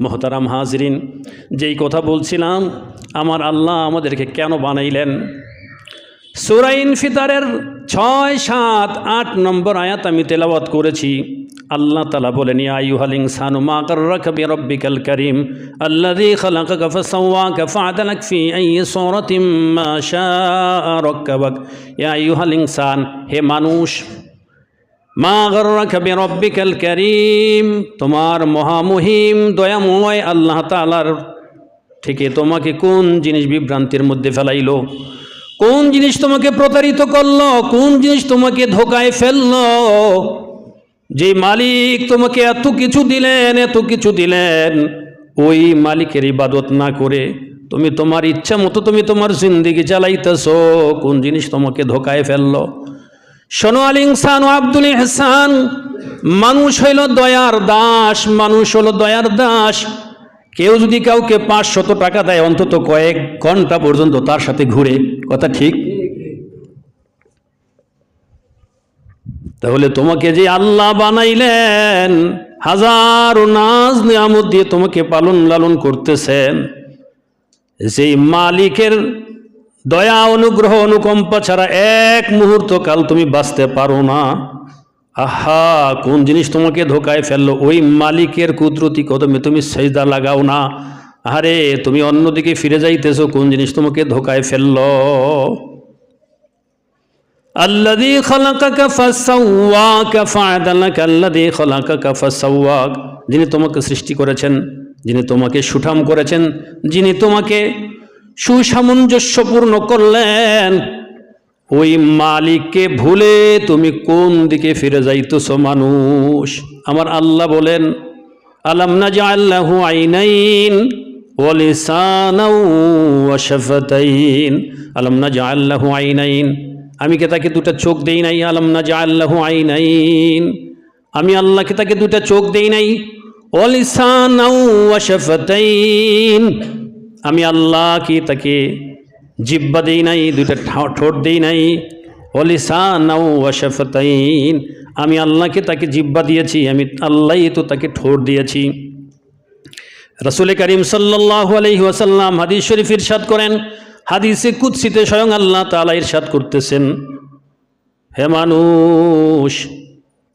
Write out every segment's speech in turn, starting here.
মোহতারাম হাজরিন, যেই কথা বলছিলাম, আমার আল্লাহ আমাদেরকে কেন বানাইলেন? সুরাইন ফিতারের ছয়, সাত, আট নম্বর আয়াত আমি তেলাওয়াত করেছি। আল্লাহ তালা বলেন আয়ুহালিং সানু মা করবি রব্বিকাল করিম আল্লাদি খলাকা ফাসাওয়াকা ফাআদালাক ফি আই সূরাতিম মা শাআ রাক্কাবাক। ইয়া আইয়ুহাল ইনসান, হে মানুষ মা গর্রাকা বিরব্বিকাল করিম, তোমার মহামহিম দয়াময় আল্লাহ তাআলার থেকে তোমাকে কোন জিনিস বিভ্রান্তির মধ্যে ফেলাইলো? কোন জিনিস তোমাকে প্রতারিত করল? কোন জিনিস তোমাকে ধোকায় ফেলল? যে মালিক তোমাকে এত কিছু দিলেন, এত কিছু দিলেন, ওই মালিকের ইবাদত না করে তুমি তোমার ইচ্ছা মতো তুমি তোমার জিন্দিগি চালাইতেছো, কোন জিনিস তোমাকে ধোকায় ফেলল? শোনো আল ও আব্দুল ইহসান, মানুষ হইল দয়ার দাস, মানুষ হলো দয়ার দাস। কেউ যদি কাউকে পাঁচশত টাকা দেয়, অন্তত কয়েক ঘণ্টা পর্যন্ত তার সাথে ঘুরে, কথা ঠিক? তাহলে তোমাকে যে আল্লাহ বানাইলেন, হাজারো নাজ নিয়ামত দিয়ে তোমাকে পালন লালন করতেছেন। সেই মালিকের দয়া, অনুগ্রহ, অনুকম্পা ছাড়া এক মুহূর্ত কাল তুমি বাঁচতে পারো না। আহা, কোন জিনিস তোমাকে ধোকায় ফেলল? ওই মালিকের কুদরতি কদমে তুমি সেজদা লাগাও না। আরে তুমি অন্যদিকে ফিরে যাইতেছো, কোন জিনিস তোমাকে ধোকায় ফেলল? যিনি তোমাকে সৃষ্টি করেছেন, যিনি তোমাকে সুঠাম করেছেন, যিনি তোমাকে সুসামঞ্জস্যপূর্ণ করলেন। ওই মালিককে ভুলে তুমি কোন দিকে ফিরে যাইতেছ মানুষ? আমার আল্লাহ বলেন, আলাম না আল্লাহু আইনাইন ওয়ালিসানাও ওয়া শাফাতাইন। আলাম না আল্লাহু আইনাইন। আমি কে তাকে দুটা চোখ দেই নাই? আলাম না আল্লাহু আইনাইন। আমি আল্লাহকে তাকে দুটা চোখ দেই নাই? ওয়ালিসানাও ওয়া শাফাতাইন। আমি আল্লাহ কি তাকে জিব্বা দেই নাই, দুইটা ঠোঁট দেই নাই অলিসানাও ওয়াশাফতাইন আমি আল্লাহকে তাকে জিব্বা দিয়েছি, আমি আল্লাহই তো তাকে ঠোঁট দিয়েছি। রসুল করিম আলাইহি ওয়াসাল্লাম হাদিস শরীফ ইরশাদ করেন, হাদিসে কুৎসিতে স্বয়ং আল্লাহ তাআলা ইরশাদ করতেছেন, হে মানুষ,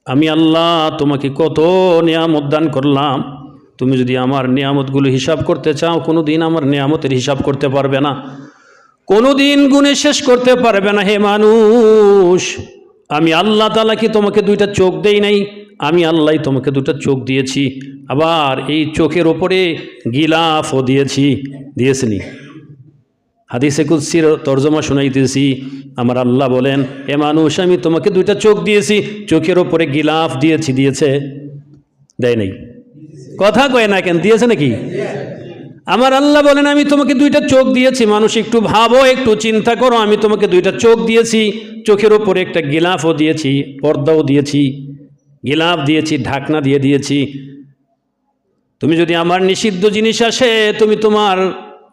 আমি আল্লাহ তোমাকে কত নিয়ামত দান করলাম। তুমি যদি আমার নিয়ামতগুলো হিসাব করতে চাও কোনো দিন আমার নিয়ামতের হিসাব করতে পারবে না। কোনো দিন গুণে শেষ করতে পারবে না, হে মানুষ। আমি আল্লাহ তালা কি তোমাকে দুইটা চোখ দেই নাই? আমি আল্লাহ তোমাকে দুটো চোখ দিয়েছি। আবার এই চোখের ওপরে গিলাফও দিয়েছি দিয়েছিনি হাদিসে কুৎসির তর্জমা শোনাইতেছি, আমার আল্লাহ বলেন এ মানুষ, আমি তোমাকে দুইটা চোখ দিয়েছি, চোখের ওপরে গিলাফ দিয়েছি, দিয়েছে, দেয় নাই। কথা কয় না কেন? দিয়েছে নাকি? আমার আল্লাহ বলেন, আমি তোমাকে দুইটা চোখ দিয়েছি। মানুষ একটু ভাবো, একটু চিন্তা করো। আমি তোমাকে দুইটা চোখ দিয়েছি। চোখের ওপরে একটা গিলাফও দিয়েছি, পর্দাও দিয়েছি, গিলাফ দিয়েছি, ঢাকনা দিয়ে দিয়েছি। তুমি যদি আমার নিষিদ্ধ জিনিস আসে, তুমি তোমার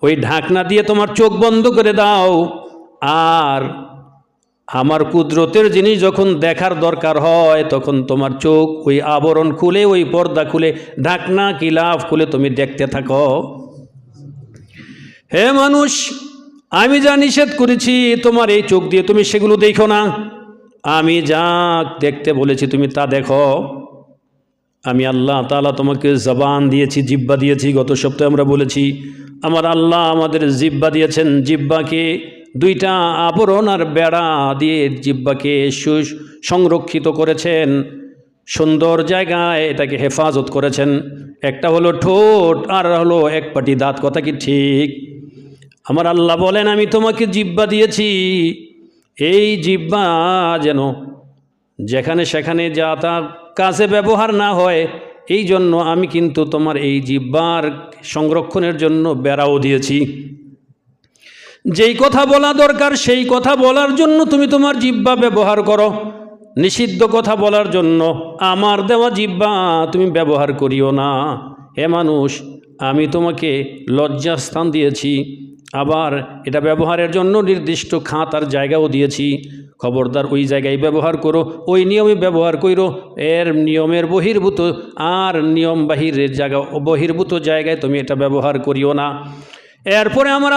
ওই ঢাকনা দিয়ে তোমার চোখ বন্ধ করে দাও। আর আমার কুদরতের জিনিস যখন দেখার দরকার হয়, তখন তোমার চোখ ওই আবরণ খুলে, ওই পর্দা খুলে, ঢাকনা কিলাফ খুলে তুমি দেখতে থাকো। হে মানুষ, আমি যা নিষেধ করেছি, তোমার এই চোখ দিয়ে তুমি সেগুলো দেখো না। আমি যা দেখতে বলেছি, তুমি তা দেখো। আমি আল্লাহ তালা তোমাকে জবান দিয়েছি, জিব্বা দিয়েছি, গত সপ্তাহে আমরা বলেছি, আমার আল্লাহ আমাদের জিব্বা দিয়েছেন, জিব্বাকে দুইটা আবরণ আর বেড়া দিয়ে জিব্বাকে সংরক্ষিত করেছেন। সুন্দর জায়গায় এটাকে হেফাজত করেছেন। একটা হলো ঠোঁট, আর হলো এক পাটি দাঁত। কথা কি ঠিক? আমার আল্লাহ বলেন, আমি তোমাকে জিব্বা দিয়েছি। এই জিব্বা যেন যেখানে সেখানে যা তা কাজে ব্যবহার না হয় এই জন্য আমি কিন্তু তোমার এই জিব্বার সংরক্ষণের জন্য বেড়াও দিয়েছি। যেই কথা বলা দরকার, সেই কথা বলার জন্য তুমি তোমার জিব্বা ব্যবহার করো। নিষিদ্ধ কথা বলার জন্য আমার দেওয়া জিব্বা তুমি ব্যবহার করিও না। হে মানুষ, আমি তোমাকে লজ্জার স্থান দিয়েছি, আবার এটা ব্যবহারের জন্য নির্দিষ্ট খাতার জায়গাও দিয়েছি। খবরদার ওই জায়গায় ব্যবহার করো, ওই নিয়মে ব্যবহার করো এর নিয়মের বহির্ভূত আর নিয়ম বাহিরের জায়গা বহির্ভূত জায়গায় তুমি এটা ব্যবহার করিও না। এরপরে আমার